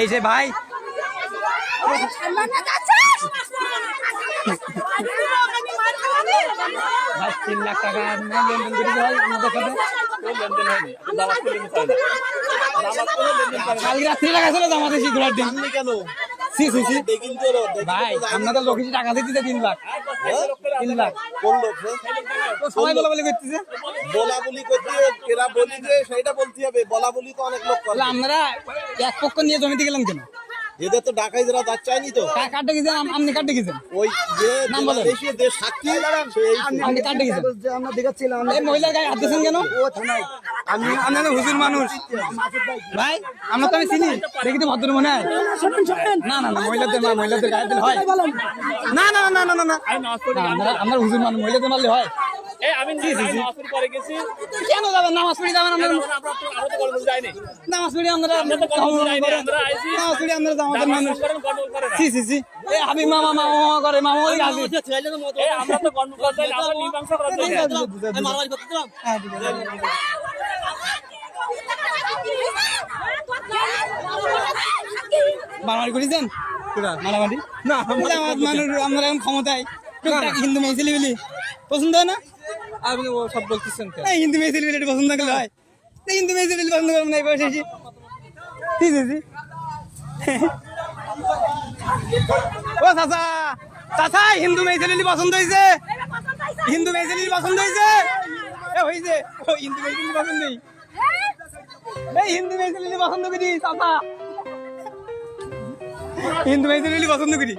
এই যে ভাই। তিন লাখ টাকা লেনদেন করে ভাই আমাদের সাথে। লেনদেন হয়নি করে নিতে হয়। কালকে রাত্রি টাকা ছিল জামাতে শি ঘোরার কেন? সি সি সি। তো ভাই আপনাদের লোক টাকা দিতে তিন লাখ। তিন লাখ। কোন? লোক সবাই বলা বলি করতেছে। বলা বলি করতে কেরা বলি যে সেটা বলতে হবে। বলা বলি তো অনেক লোক করে। আমরা এক পক্ষ নিয়ে জমিতে গেলাম কেন? এদের তো ডাকাই যারা যাচ্ছে চাইনি তো। কার্ডে গেছেন আপনি গেছেন ওই যে নাম বলেন। দেশে সাক্ষী সেই আপনি কার্ডে গেছেন যে আমরা দেখাচ্ছিলাম। এই মহিলার গায়ে হাত দিয়েছেন কেন? ও থানায়। আমি আপনার হুজুর মানুষ। ভাই আমরা তো আমি চিনি। দেখি তো ভদ্র মনে হয়। না না না মহিলাদের মা মহিলাদের গায়ে দিলে হয়। না না না না না না আমি না, আমরা হুজুর মানুষ মহিলাদের মারলে হয়। আমি আমি কেন যাবেন নামাজ পড়ি যাবেন নামাজ পড়ি আমরা নামাজ পড়ি আমরা আমাদের মানুষ। না। সি এ হাবিব মামা মামা মামা করে মামা ওই গাছি আমরা তো করতে আমরা মীমাংসা করার মারামারি করেছেন? মারামারি না আমার মানুষ আমরা এখন ক্ষমতায়? হিন্দু মেয়ে ছেলে বলি পছন্দ হয় না? আপনি ও সব বলতেছেন হিন্দু মেয়ে ছেলে বলে পছন্দ করলে হয়। হিন্দু মেয়ে ছেলে পছন্দ করব না এই বয়সে ঠিক আছে ও চাচা চাচা হিন্দু মেয়ে ছেলে পছন্দ হয়েছে? হিন্দু মেয়ে ছেলে পছন্দ হয়েছে? এ হয়েছে। ও হিন্দু মেয়ে ছেলে পছন্দ হই এই হিন্দু মেয়ে ছেলে পছন্দ করি চাচা। হিন্দু মেয়ে ছেলে পছন্দ করি।